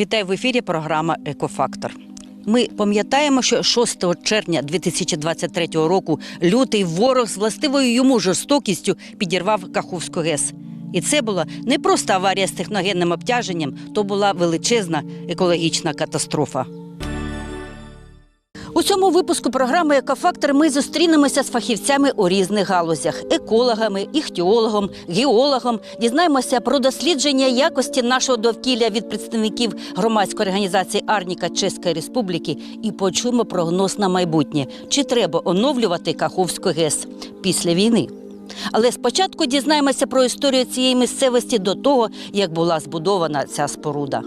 Вітаю в ефірі. Програма Екофактор. Ми пам'ятаємо, що 6 червня 2023 року лютий ворог з властивою йому жорстокістю підірвав Каховську ГЕС. І це була не просто аварія з техногенним обтяженням, то була величезна екологічна катастрофа. У цьому випуску програми Екофактор ми зустрінемося з фахівцями у різних галузях: екологами, іхтіологом, геологом. Дізнаємося про дослідження якості нашого довкілля від представників громадської організації Арніка Чеської Республіки і почуємо прогноз на майбутнє, чи треба оновлювати Каховську ГЕС після війни. Але спочатку дізнаємося про історію цієї місцевості до того, як була збудована ця споруда.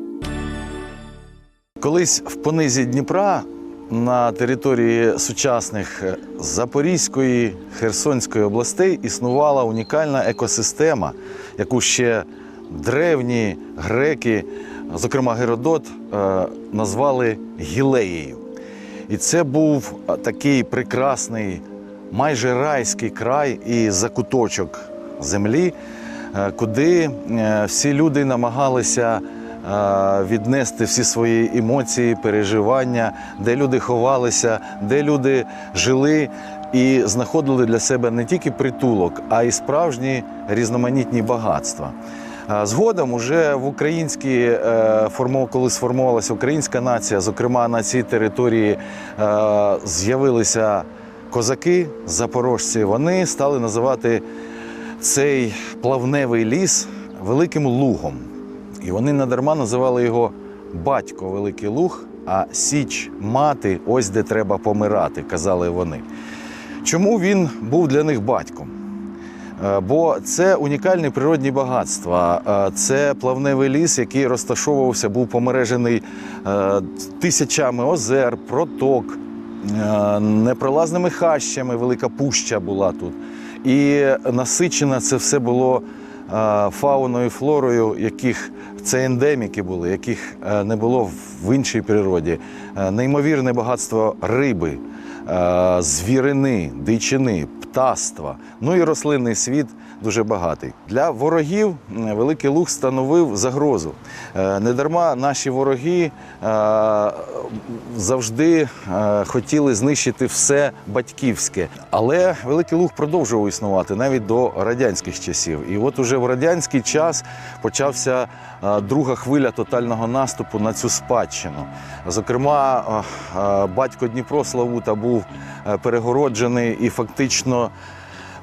Колись в понизі Дніпра на території сучасних е, Запорізької, Херсонської областей існувала унікальна екосистема, яку ще древні греки, зокрема Геродот, е, назвали Гілеєю. І це був е, такий прекрасний, майже райський край і закуточок землі, куди всі люди намагалися віднести всі свої емоції, переживання, де люди ховалися, де люди жили і знаходили для себе не тільки притулок, а й справжні різноманітні багатства. Згодом уже в українській е, коли сформувалася українська нація, зокрема на цій території е, з'явилися козаки, запорожці. Вони стали називати цей плавневий ліс великим лугом. І вони надарма називали його батько Великий Луг, а Січ мати ось де треба помирати, казали вони. Чому він був для них батьком? Е, Бо це унікальні природні багатства. Е, Це плавневий ліс, який розташовувався, був помережений е, тисячами озер, проток, непролазними хащами. Велика пуща була тут. І насичено це все було фауною, флорою, яких це ендеміки були, яких е, не було в іншій природі. Е, Неймовірне багатство риби, е, звірини, дичини, птаства, ну і рослинний світ дуже багатий. Для ворогів Великий Луг становив загрозу. Е, Недарма наші вороги е, завжди е, хотіли знищити все батьківське. Але Великий Луг продовжував існувати навіть до радянських часів. І от уже в радянський час почався друга хвиля тотального наступу на цю спадщину. Зокрема, батько Дніпро Славута був перегороджений і фактично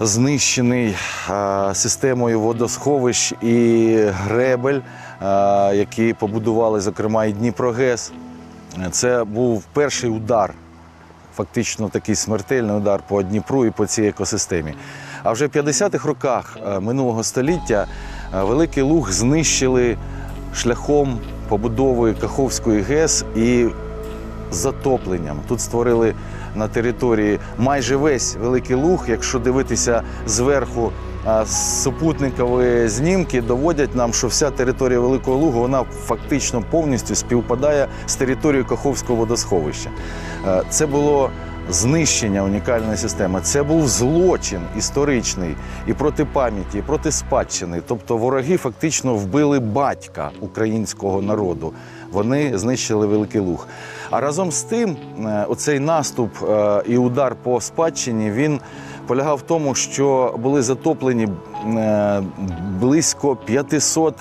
знищений е, системою водосховищ і гребель, е, які побудували, зокрема, і Дніпрогес. Це був перший удар, фактично такий смертельний удар по Дніпру і по цій екосистемі. А вже в 50-х роках е, минулого століття Великий Луг знищили шляхом побудови Каховської ГЕС і затопленням. Тут створили на території майже весь Великий Луг. Якщо дивитися зверху, супутникові знімки доводять нам, що вся територія Великого Лугу вона фактично повністю співпадає з територією Каховського водосховища. Це було знищення унікальної системи. Це був злочин історичний і проти пам'яті, і проти спадщини. Тобто вороги фактично вбили батька українського народу. Вони знищили Великий Луг. А разом з тим, е, оцей наступ е, і удар по спадщині він полягав в тому, що були затоплені е, близько 500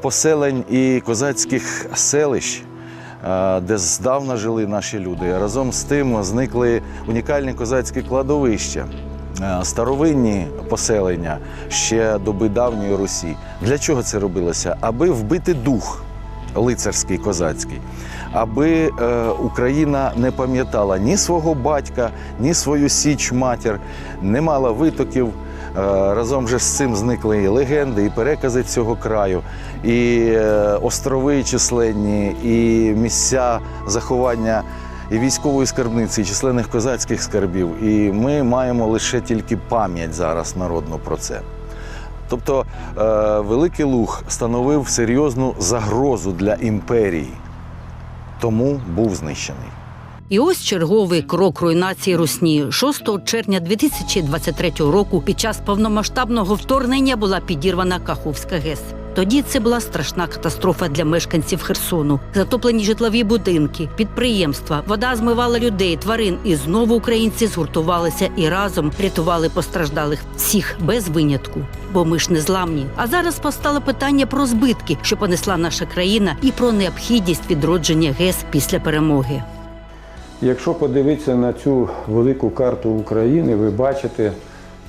поселень і козацьких селищ. Де здавна жили наші люди. Разом з тим зникли унікальні козацькі кладовища, старовинні поселення ще доби давньої Русі. Для чого це робилося? Аби вбити дух лицарський козацький, аби е, Україна не пам'ятала ні свого батька, ні свою січ матір, не мала витоків. Е, Разом же з цим зникли і легенди, і перекази цього краю, і е, острови численні, і місця заховання і військової скарбниці, і численних козацьких скарбів. І ми маємо лише тільки пам'ять зараз народну про це. Тобто е, Великий Луг становив серйозну загрозу для імперії, тому був знищений. І ось черговий крок руйнації Русні. 6 червня 2023 року під час повномасштабного вторгнення була підірвана Каховська ГЕС. Тоді це була страшна катастрофа для мешканців Херсону. Затоплені житлові будинки, підприємства, вода змивала людей, тварин. І знову українці згуртувалися і разом рятували постраждалих всіх без винятку. Бо ми ж не зламні. А зараз постало питання про збитки, що понесла наша країна, і про необхідність відродження ГЕС після перемоги. Якщо подивитися на цю велику карту України, ви бачите,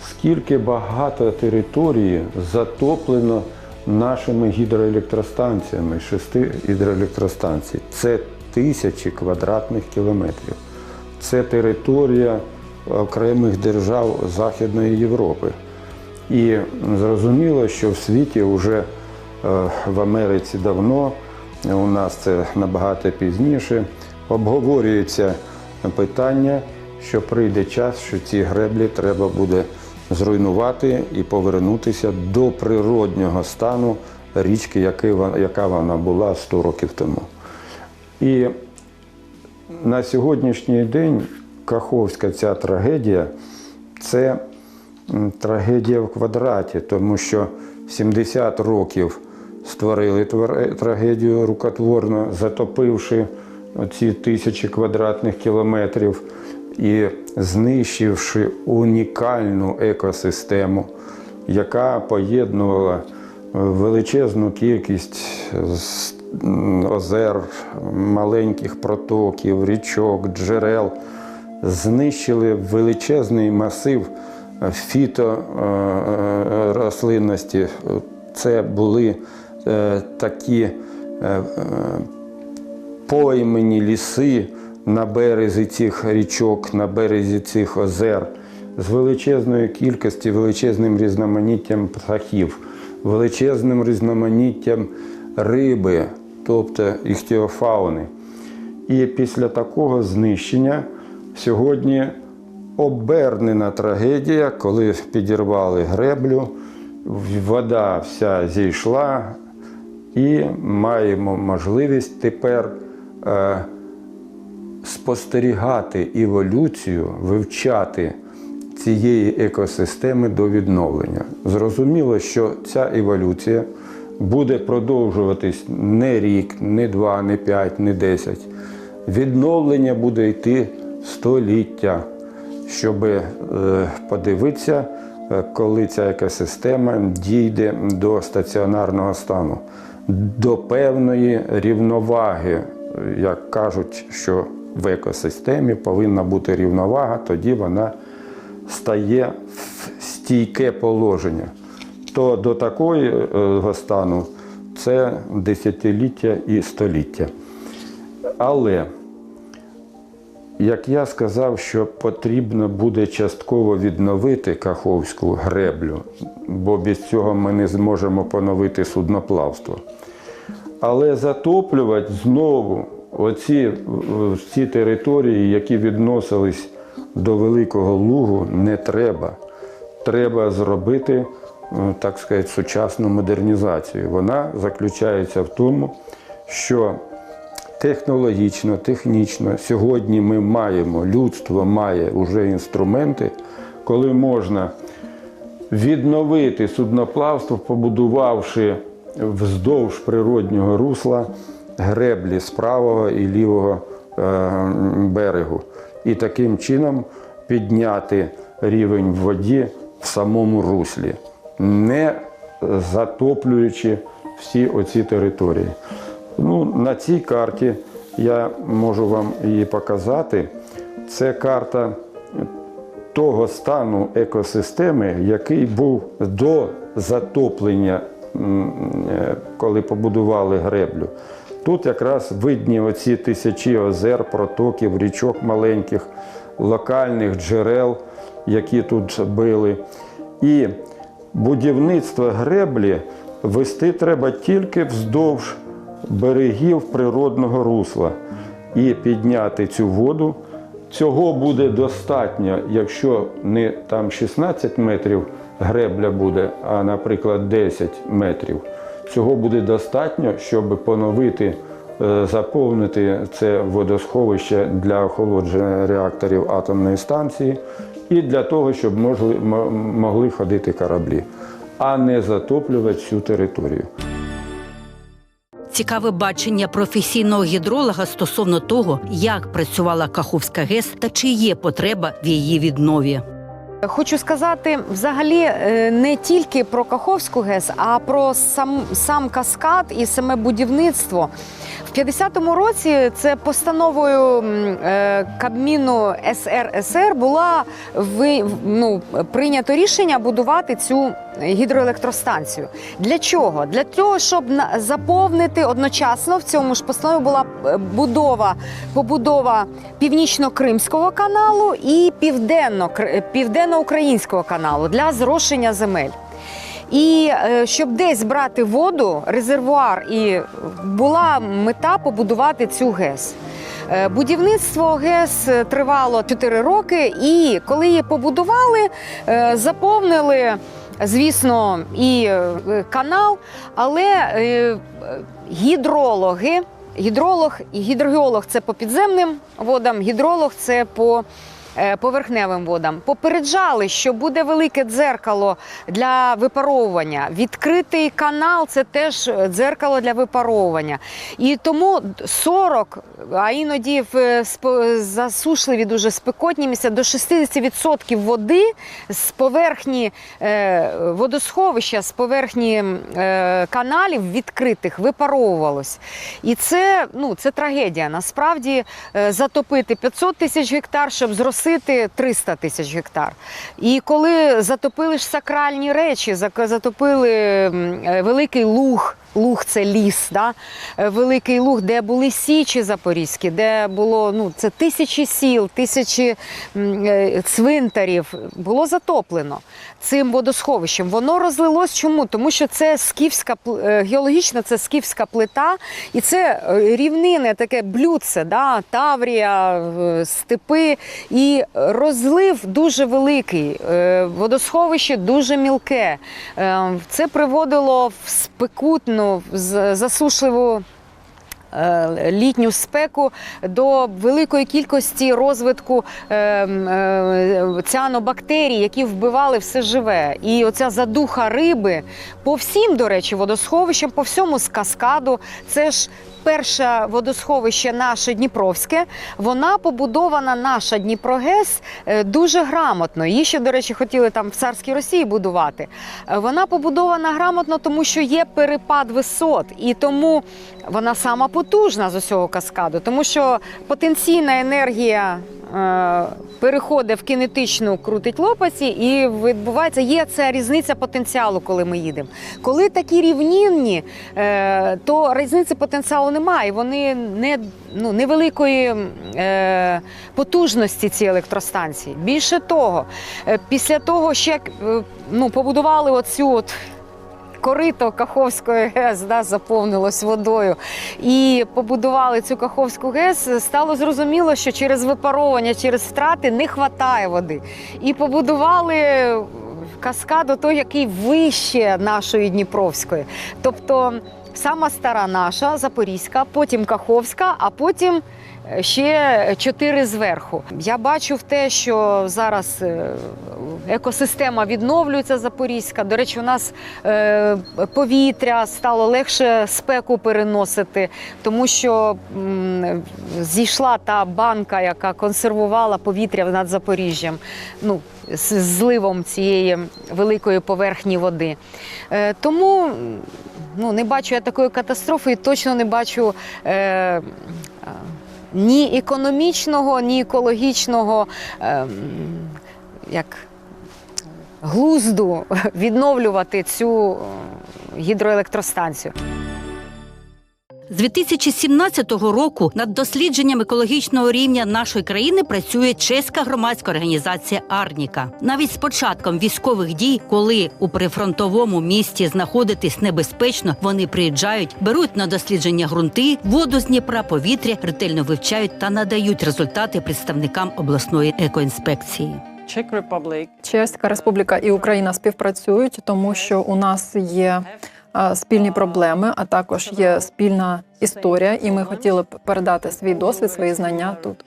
скільки багато території затоплено нашими гідроелектростанціями, шести гідроелектростанцій. Це тисячі квадратних кілометрів. Це територія окремих держав Західної Європи. І зрозуміло, що в світі вже е, в Америці давно, у нас це набагато пізніше, обговорюється питання, що прийде час, що ці греблі треба буде зруйнувати і повернутися до природнього стану річки, яка вона була 100 років тому. І на сьогоднішній день Каховська ця трагедія це трагедія в квадраті, тому що 70 років створили трагедію рукотворно, затопивши ці тисячі квадратних кілометрів і знищивши унікальну екосистему, яка поєднувала е, величезну кількість озер, маленьких протоків, річок, джерел, знищили величезний масив фіторослинності. Це були е, такі е, е, поймені ліси на березі цих річок, на березі цих озер, з величезною кількістю, величезним різноманіттям птахів, величезним різноманіттям риби, тобто іхтіофауни. І після такого знищення сьогодні обернена трагедія, коли підірвали греблю, вода вся зійшла, і маємо можливість тепер е, спостерігати еволюцію, вивчати цієї екосистеми до відновлення. Зрозуміло, що ця еволюція буде продовжуватись не рік, не два, не п'ять, не десять. Відновлення буде йти століття, щоб е, подивитися, е, коли ця екосистема дійде до стаціонарного стану, до певної рівноваги. Як кажуть, що в екосистемі повинна бути рівновага, тоді вона стає в стійке положення. То до такого стану це десятиліття і століття. Але як я сказав, що потрібно буде частково відновити Каховську греблю, бо без цього ми не зможемо поновити судноплавство. Але затоплювати знову оці е, ці території, які відносились до Великого Лугу, не треба. Треба зробити, е, так сказати, сучасну модернізацію. Вона заключається в тому, що технологічно, технічно сьогодні ми маємо, людство має вже інструменти, коли можна відновити судноплавство, побудувавши вздовж природнього русла греблі з правого і лівого е, берегу. І таким чином підняти рівень воді в самому руслі, не затоплюючи всі оці території. Ну, на цій карті я можу вам її показати. Це карта того стану екосистеми, який був до затоплення, е, коли побудували греблю. Тут якраз видні оці тисячі озер, протоків, річок маленьких, локальних джерел, які тут били. І будівництво греблі вести треба тільки вздовж берегів природного русла і підняти цю воду. Цього буде достатньо, якщо не там 16 метрів гребля буде, а, наприклад, 10 метрів. Цього буде достатньо, щоб поновити, е, заповнити це водосховище для охолодження реакторів атомної станції і для того, щоб могли ходити кораблі. а не затоплювати всю територію. Цікаве бачення професійного гідролога стосовно того, як працювала Каховська ГЕС та чи є потреба в її віднові. Хочу сказати взагалі е, не тільки про Каховську ГЕС, а про сам, сам каскад і саме будівництво. В 50-му році це постановою е, Кабміну СРСР була ви, ну, прийнято рішення будувати цю гідроелектростанцію. Для чого? Для того, щоб заповнити одночасно в цьому ж постанові була е, будова, побудова північно-кримського каналу і південно, південно-українського каналу для зрошення земель. І е, щоб десь брати воду, резервуар, і була мета побудувати цю ГЕС. Е, Будівництво ГЕС тривало 4 роки, і коли її побудували, е, заповнили, звісно, і е, канал, але е, гідрологи, гідролог і гідрогеолог це по підземним водам, гідролог це по поверхневим водам. Попереджали, що буде велике дзеркало для випаровування. Відкритий канал це теж дзеркало для випаровування. І тому 40, а іноді в е, засушливі, дуже спекотні місця до 60% води з поверхні е, водосховища, з поверхні е, каналів відкритих випаровувалось. І це, ну, це трагедія. Насправді е, затопити 500 тисяч гектар, щоб зросити 300 тисяч гектар. І коли затопили ж сакральні речі, затопили е, великий луг. Луг це ліс, да? Е, великий луг, де були січі запорізькі, де було ну, це тисячі сіл, тисячі е, цвинтарів. Було затоплено цим водосховищем. Воно розлилось чому? Тому що це скіфська е, геологічна, це скіфська плита, і це е, рівнини, таке блюдце, да? Таврія, степи. І розлив дуже великий, водосховище дуже мілке. Це приводило в спекутну, з- засушливу. е, Літню спеку до великої кількості розвитку е, е, ціанобактерій, які вбивали все живе. І оця задуха риби по всім, до речі, водосховищам, по всьому з каскаду. Це ж перше водосховище наше Дніпровське. Вона побудована наша Дніпрогес е, дуже грамотно. Її ще, до речі, хотіли там в царській Росії будувати. Е, Вона побудована грамотно, тому що є перепад висот, і тому вона сама потужна з усього каскаду, тому що потенційна енергія. Переходить в кинетичну, крутить лопасті, і відбувається є ця різниця потенціалу, коли ми їдемо. Коли такі рівнінні, е, то різниці потенціалу немає. Вони не ну, невеликої е, потужності ці електростанції. Більше того, е, після того е, ну, побудували оцю от. Корито Каховської ГЕС да, заповнилось водою і побудували цю Каховську ГЕС, стало зрозуміло, що через випаровування, через втрати не вистачає води. І побудували каскаду той, який вище нашої Дніпровської. Тобто сама стара наша, Запорізька, потім Каховська, а потім ще чотири зверху. Я бачу в те, що зараз е, екосистема відновлюється Запорізька. До речі, у нас е, повітря стало легше спеку переносити, тому що зійшла та банка, яка консервувала повітря над Запоріжжям. Ну, з зливом цієї великої поверхні води. Е, тому ну, не бачу я такої катастрофи і точно не бачу. Е, е, ні економічного, ні екологічного ем, як глузду відновлювати цю е, гідроелектростанцію. З 2017 року над дослідженням екологічного рівня нашої країни працює чеська громадська організація Арніка. Навіть з початком військових дій, коли у прифронтовому місті знаходитись небезпечно, вони приїжджають, беруть на дослідження ґрунти, воду з Дніпра, повітря, ретельно вивчають та надають результати представникам обласної екоінспекції. Чеська Республіка і Україна співпрацюють, тому що у нас є спільні проблеми, а також є спільна історія, і ми хотіли б передати свій досвід, свої знання тут.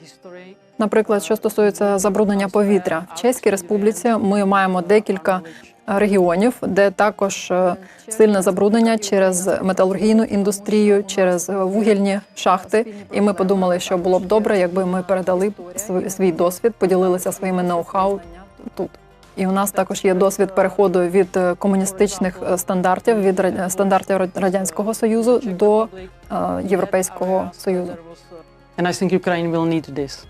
Наприклад, що стосується забруднення повітря в Чеській Республіці, ми маємо декілька регіонів, де також е, сильне забруднення через металургійну індустрію, через вугільні шахти. І ми подумали, що було б добре, якби ми передали свій досвід, поділилися своїми ноу-хау тут. І у нас також є досвід переходу від е, комуністичних е, стандартів, від ра- стандартів радянського союзу до е, європейського союзу. And I think Ukraine will need this.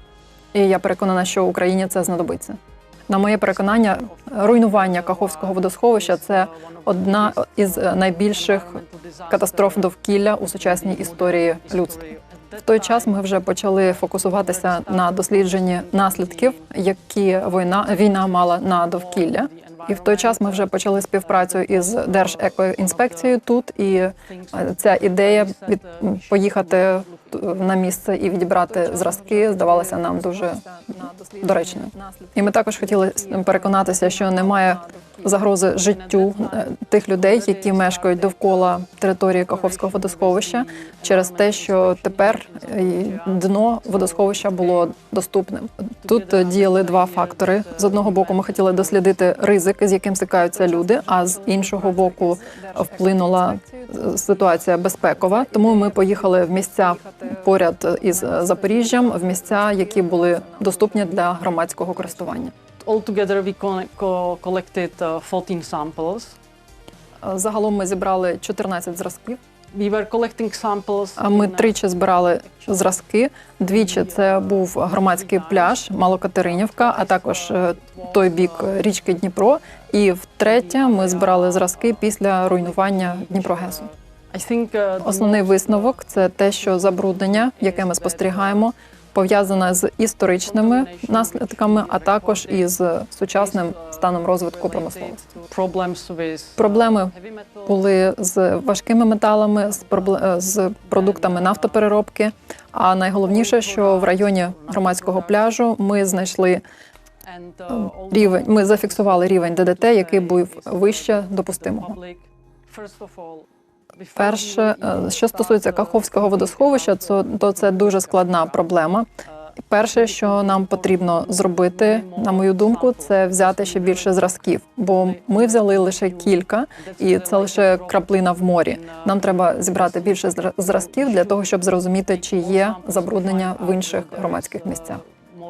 І я переконана, що Україні це знадобиться. На моє переконання, руйнування Каховського водосховища це одна із е, найбільших катастроф довкілля у сучасній історії людства. В той час ми вже почали фокусуватися на дослідженні наслідків, які війна війна мала на довкілля. І в той час ми вже почали співпрацю із Держекоінспекцією тут. І е, ця ідея від поїхати на місце і відібрати зразки здавалася нам дуже доречною. І ми також хотіли переконатися, що немає загрози життю е, тих людей, які мешкають довкола території Каховського водосховища, через те, що тепер е, дно водосховища було доступним. Тут діяли два фактори: з одного боку, ми хотіли дослідити ризик, з яким стикаються люди, а з іншого боку, вплинула е, ситуація безпекова. Тому ми поїхали в місця поряд із е, Запоріжжям, в місця, які були доступні для громадського користування. Altogether, we collected uh, 14 samples. Е, Загалом ми зібрали 14 зразків. We were collecting samples. А Ми uh, тричі збирали зразки. Двічі це був громадський пляж Малокатеринівка, а також е, той бік річки Дніпро. І втретє ми збирали зразки після руйнування Дніпрогесу. Uh, Основний висновок це те, що забруднення, яке ми спостерігаємо, пов'язане з історичними наслідками, а також із сучасним станом розвитку промисловості. Проблеми були з важкими металами, з е, з продуктами нафтопереробки. А найголовніше, що в районі громадського пляжу ми знайшли also рівень. Ми зафіксували рівень ДДТ, який був вище допустимого. Перше, е, що стосується Каховського водосховища, то це дуже складна проблема. Перше, що нам потрібно зробити, на мою думку, це взяти ще більше зразків, бо ми взяли лише кілька, і це лише краплина в морі. Нам треба зібрати більше зразків для того, щоб зрозуміти, чи є забруднення в інших громадських місцях.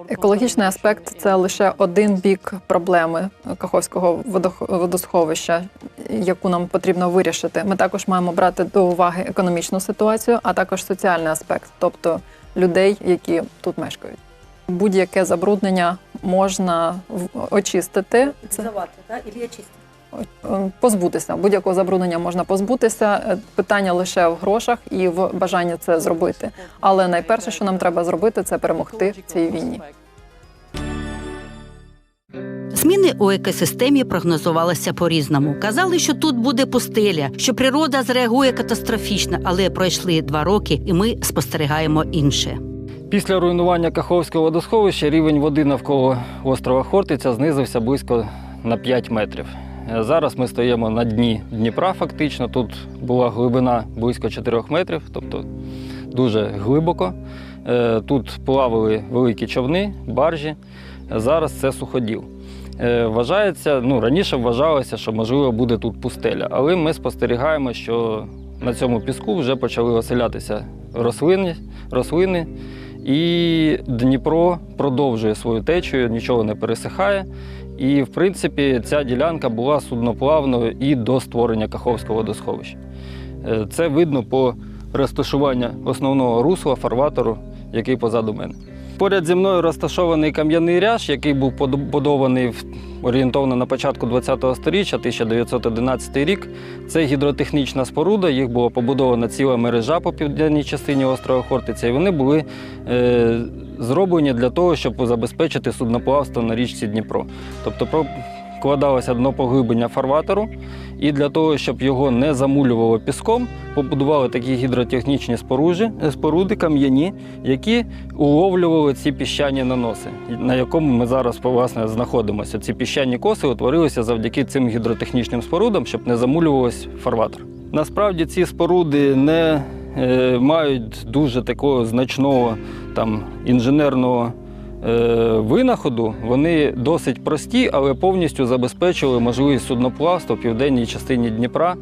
Екологічний аспект це лише один бік проблеми Каховського водосховища, яку нам потрібно вирішити. Ми також маємо брати до уваги економічну ситуацію, а також соціальний аспект, тобто людей, які тут мешкають. Будь-яке забруднення можна очистити. Це е, позбутися. Будь-якого забруднення можна позбутися. Е, Питання лише в грошах і в бажанні це зробити. Але найперше, що нам треба зробити, це перемогти в цій війні. Зміни у екосистемі прогнозувалися по-різному. Казали, що тут буде пустеля, що природа зреагує катастрофічно, але пройшли два роки, і ми спостерігаємо інше. Після руйнування Каховського водосховища рівень води навколо острова Хортиця знизився близько на 5 метрів. Зараз ми стоїмо на дні Дніпра, фактично. Тут була глибина близько 4 метрів, тобто дуже глибоко. Е, Тут плавали великі човни, баржі. Зараз це суходіл. Е, Вважається, ну раніше вважалося, що можливо буде тут пустеля, але ми спостерігаємо, що на цьому піску вже почали оселятися рослини, рослини і Дніпро продовжує свою течію, нічого не пересихає. І, в принципі, ця ділянка була судноплавною і до створення Каховського водосховища. Е, Це видно по розташуванню основного русла, фарватеру, який позаду мене. Поряд зі мною розташований кам'яний ряж, який був побудований орієнтовно на початку ХХ століття, 1911 рік. Це гідротехнічна споруда, їх була побудована ціла мережа по південній частині острова Хортиця, і вони були е, зроблені для того, щоб забезпечити судноплавство на річці Дніпро. Тобто про- вкладалося дно поглиблення фарватеру, і для того, щоб його не замулювало піском, побудували такі гідротехнічні споруди, споруди кам'яні, які уловлювали ці піщані наноси, на якому ми зараз власне знаходимося. Ці піщані коси утворилися завдяки цим гідротехнічним спорудам, щоб не замулювалось фарватер. Насправді ці споруди не е, мають дуже такого значного там, інженерного е, винаходу. Вони досить прості, але повністю забезпечили можливість судноплавства в південній частині Дніпра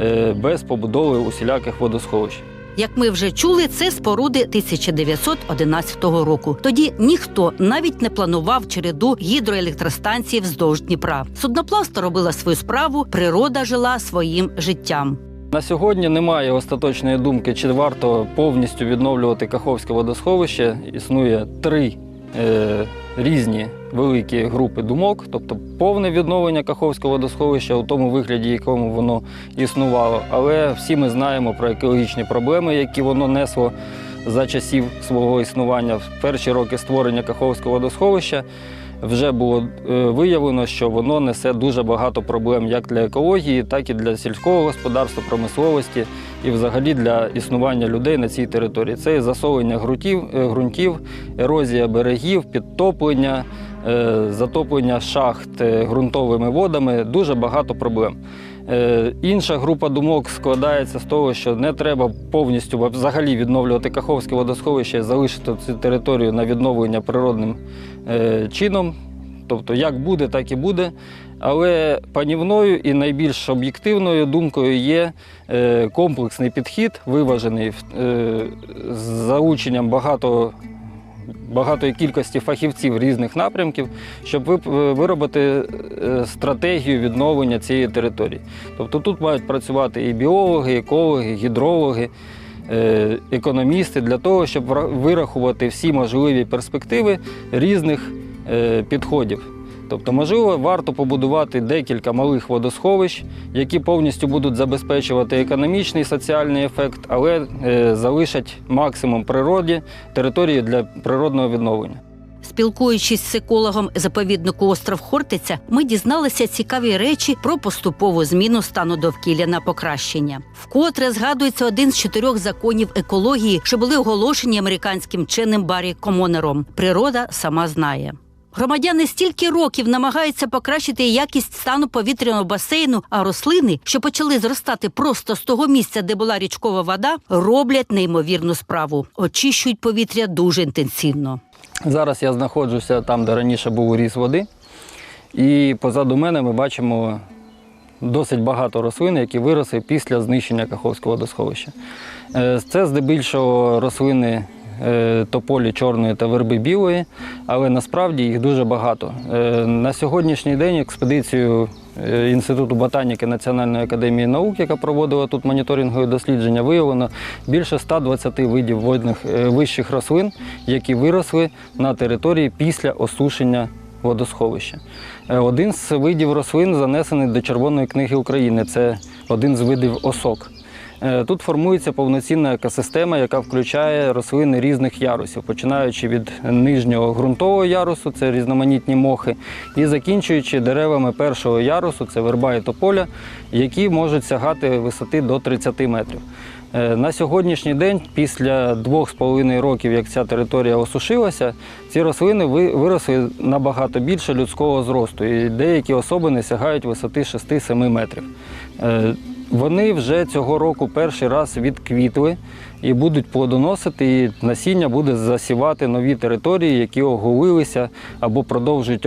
е, без побудови усіляких водосховищ. Як ми вже чули, це споруди 1911 року. Тоді ніхто навіть не планував череду гідроелектростанцій вздовж Дніпра. Судноплавство робило свою справу, природа жила своїм життям. На сьогодні немає остаточної думки, чи варто повністю відновлювати Каховське водосховище. Існує три е, різні великі групи думок, тобто повне відновлення Каховського водосховища у тому вигляді, якому воно існувало. Але всі ми знаємо про екологічні проблеми, які воно несло за часів свого існування. В перші роки створення Каховського водосховища вже було е, виявлено, що воно несе дуже багато проблем як для екології, так і для сільського господарства, промисловості і взагалі для існування людей на цій території. Це і засолення ґрунтів, е, ґрунтів ерозія берегів, підтоплення, е, затоплення шахт е, ґрунтовими водами дуже багато проблем. Інша група думок складається з того, що не треба повністю взагалі відновлювати Каховське водосховище, залишити цю територію на відновлення природним чином. Тобто, як буде, так і буде. Але панівною і найбільш об'єктивною думкою є е, комплексний підхід, виважений е, з залученням багато, багатої кількості фахівців різних напрямків, щоб виробити е, стратегію відновлення цієї території. Тобто тут мають працювати і біологи, екологи, гідрологи, економісти для того, щоб вирахувати всі можливі перспективи різних підходів. Тобто, можливо, варто побудувати декілька малих водосховищ, які повністю будуть забезпечувати економічний соціальний ефект, але е, залишать максимум природі, території для природного відновлення. Спілкуючись з екологом заповіднику остров Хортиця, ми дізналися цікаві речі про поступову зміну стану довкілля на покращення. Вкотре згадується один з чотирьох законів екології, що були оголошені американським вченим Баррі Комонером. Природа сама знає. Громадяни стільки років намагаються покращити якість стану повітряного басейну, а рослини, що почали зростати просто з того місця, де була річкова вода, роблять неймовірну справу. Очищують повітря дуже інтенсивно. Зараз я знаходжуся там, де раніше був ріс води, і позаду мене ми бачимо досить багато рослин, які виросли після знищення Каховського водосховища. Е, Це здебільшого рослини тополі чорної та верби білої, але насправді їх дуже багато. Е, На сьогоднішній день експедицію е, Інституту ботаніки Національної академії наук, яка проводила тут моніторингові дослідження, виявлено більше 120 видів водних е, вищих рослин, які виросли на території після осушення водосховища. Е, Один з видів рослин занесений до Червоної книги України. Це один з видів осок. Е, Тут формується повноцінна екосистема, яка включає рослини різних ярусів, починаючи від нижнього ґрунтового ярусу, це різноманітні мохи, і закінчуючи деревами першого ярусу, це верба і тополя, які можуть сягати висоти до 30 метрів. Е, На сьогоднішній день, після двох з половиною років, як ця територія осушилася, ці рослини виросли набагато більше людського зросту, і деякі особини сягають висоти 6-7 метрів. Вони вже цього року перший раз відквітли і будуть плодоносити, і насіння буде засівати нові території, які оголилися або продовжують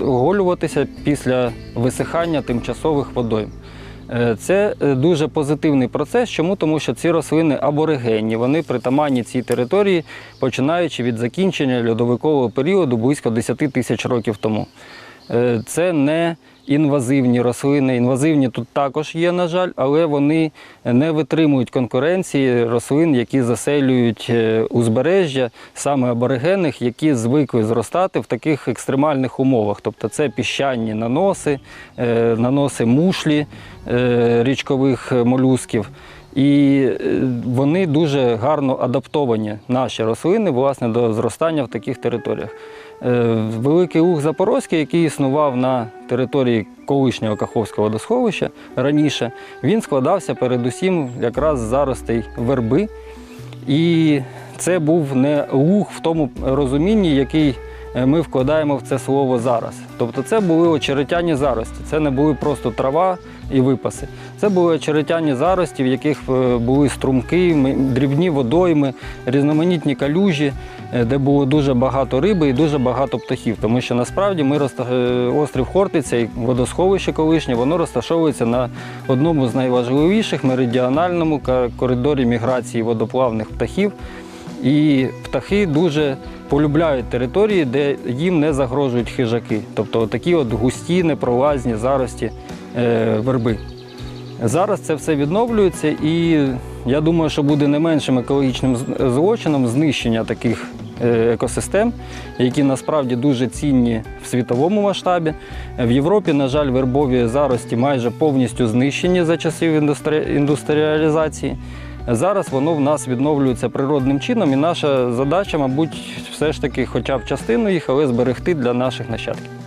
оголюватися після висихання тимчасових водойм. Е, Це е, дуже позитивний процес. Чому? Тому що ці рослини аборигенні, вони притаманні цій території, починаючи від закінчення льодовикового періоду близько 10 тисяч років тому. Е, Це не інвазивні рослини. Інвазивні тут також є, на жаль, але вони не витримують конкуренції рослин, які заселюють е, узбережжя, саме аборигенних, які звикли зростати в таких екстремальних умовах. Тобто це піщані наноси, е, наноси мушлі е, річкових молюсків. І вони дуже гарно адаптовані, наші рослини, власне, до зростання в таких територіях. Е, Великий луг Запорозький, який існував на території колишнього Каховського водосховища раніше, він складався передусім якраз заростей верби. І це був не луг в тому розумінні, який е, ми вкладаємо в це слово зараз. Тобто це були очеретяні зарості. Це не були просто трава, і випаси. Це були очеретяні зарості, в яких е, були струмки, дрібні водойми, різноманітні калюжі, е, де було дуже багато риби і дуже багато птахів. Тому що насправді ми е, острів Хортиця і водосховище колишнє, воно розташовується на одному з найважливіших меридіональному коридорі міграції водоплавних птахів. І птахи дуже полюбляють території, де їм не загрожують хижаки. Тобто такі от густі, непролазні зарості верби. Зараз це все відновлюється, і я думаю, що буде не меншим екологічним злочином знищення таких е, екосистем, які насправді дуже цінні в світовому масштабі. В Європі, на жаль, вербові зарості майже повністю знищені за часів індустрі- індустріалізації. Зараз воно в нас відновлюється природним чином, і наша задача, мабуть, все ж таки, хоча б частину їх, але зберегти для наших нащадків.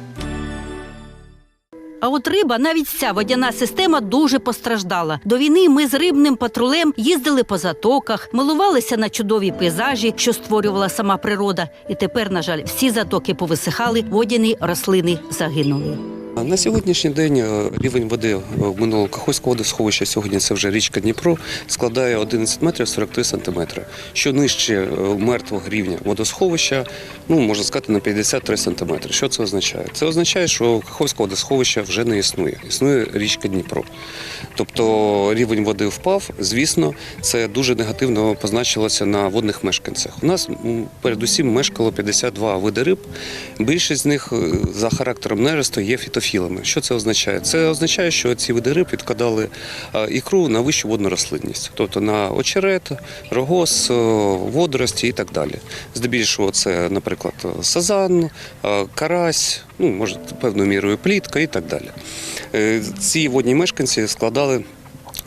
А от риба, навіть ця водяна система дуже постраждала. До війни ми з рибним патрулем їздили по затоках, милувалися на чудові пейзажі, що створювала сама природа. І тепер, на жаль, всі затоки повисихали, водяні рослини загинули. На сьогоднішній день е, рівень води в минулого Каховського водосховища, сьогодні це вже річка Дніпро, складає 11 метрів 43 сантиметри. Що нижче е, мертвого рівня водосховища, ну можна сказати, на 53 сантиметри. Що це означає? Це означає, що Каховського водосховища вже не існує. Існує річка Дніпро. Тобто рівень води впав. Звісно, це дуже негативно позначилося на водних мешканцях. У нас передусім мешкало 52 види риб. Більшість з них е, за характером нересту є фітофілами. Що це означає? Це означає, що ці види риб відкладали е, ікру на вищу водну рослинність, тобто на очерет, рогоз, е, водорості і так далі. Здебільшого це, наприклад, сазан, е, карась, ну може певною мірою плітка і так далі. Е, Ці водні мешканці складали.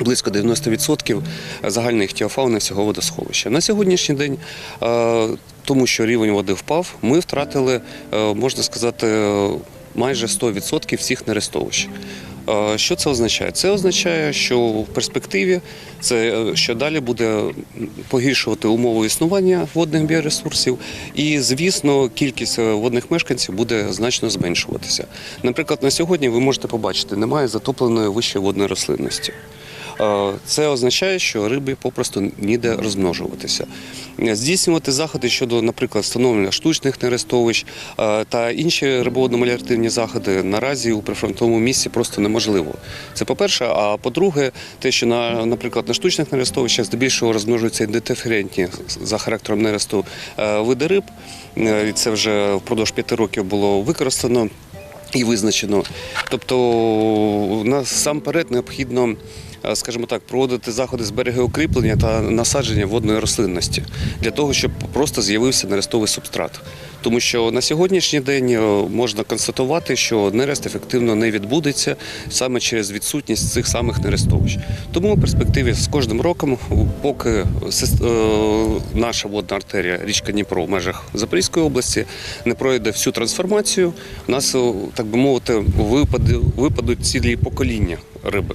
Близько 90% загальної іхтіофауни всього водосховища. На сьогоднішній день, е, тому що рівень води впав, ми втратили, можна сказати, майже 100% всіх нерестовищ. Що це означає? Це означає, що в перспективі це е, що далі буде погіршувати умови існування водних біоресурсів, і звісно, кількість е, водних мешканців буде значно зменшуватися. Наприклад, на сьогодні ви можете побачити, немає затопленої вищої водної рослинності. Це означає, що риби попросту ніде розмножуватися. Здійснювати заходи щодо, наприклад, встановлення штучних нерестовищ та інші рибоводно-маляртивні заходи наразі у прифронтовому місці просто неможливо. Це по-перше. А по-друге, те, що на, наприклад, на штучних нерестовищах здебільшого розмножуються індиферентні за характером нересту види риб. І Це вже впродовж п'яти років було використано і визначено. Тобто насамперед необхідно, скажімо так, проводити заходи з берегоукріплення та насадження водної рослинності для того, щоб просто з'явився нерестовий субстрат. Тому що на сьогоднішній день е, можна констатувати, що нерест ефективно не відбудеться саме через відсутність цих самих нерестовищ. Тому в перспективі з кожним роком, поки е, наша водна артерія річка Дніпро в межах Запорізької області не пройде всю трансформацію, у нас, е, так би мовити, випадуть цілі покоління риби.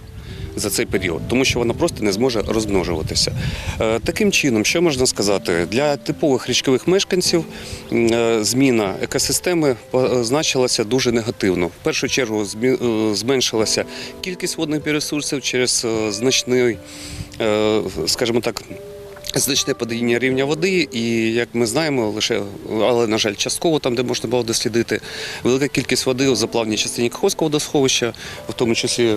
За цей період, тому що вона просто не зможе розмножуватися. Е, Таким чином, що можна сказати, для типових річкових мешканців е, зміна екосистеми позначилася дуже негативно. В першу чергу е, зменшилася кількість водних біоресурсів через значний, скажімо так, Значне падіння рівня води, і як ми знаємо, лише але на жаль, частково там, де можна було дослідити, велика кількість води у заплавній частині Каховського водосховища, в тому числі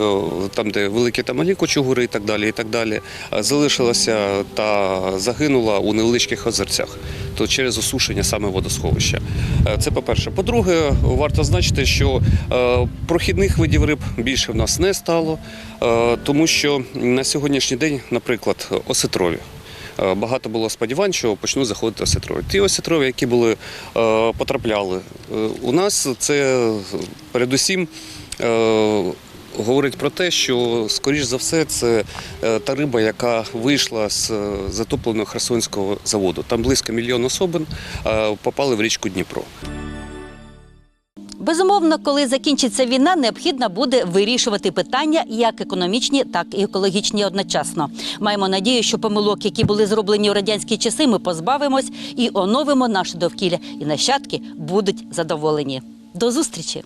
там, де великі та малі кочугури і так далі, і так далі, залишилася та загинула у невеличких озерцях, то через осушення саме водосховища. Е, Це по-перше. По-друге, варто значити, що е, прохідних видів риб більше в нас не стало, е, тому що на сьогоднішній день, наприклад, осетрові. Е, Багато було сподівань, що почнуть заходити осетрові. Ті осетрові, які були е, потрапляли е, у нас, це передусім говорить про те, що скоріш за все це та риба, яка вийшла з затопленого Херсонського заводу. Там близько мільйон особин попали в річку Дніпро. Безумовно, коли закінчиться війна, необхідно буде вирішувати питання як економічні, так і екологічні одночасно. Маємо надію, що помилок, які були зроблені у радянські часи, ми позбавимось і оновимо наше довкілля, і нащадки будуть задоволені. До зустрічі!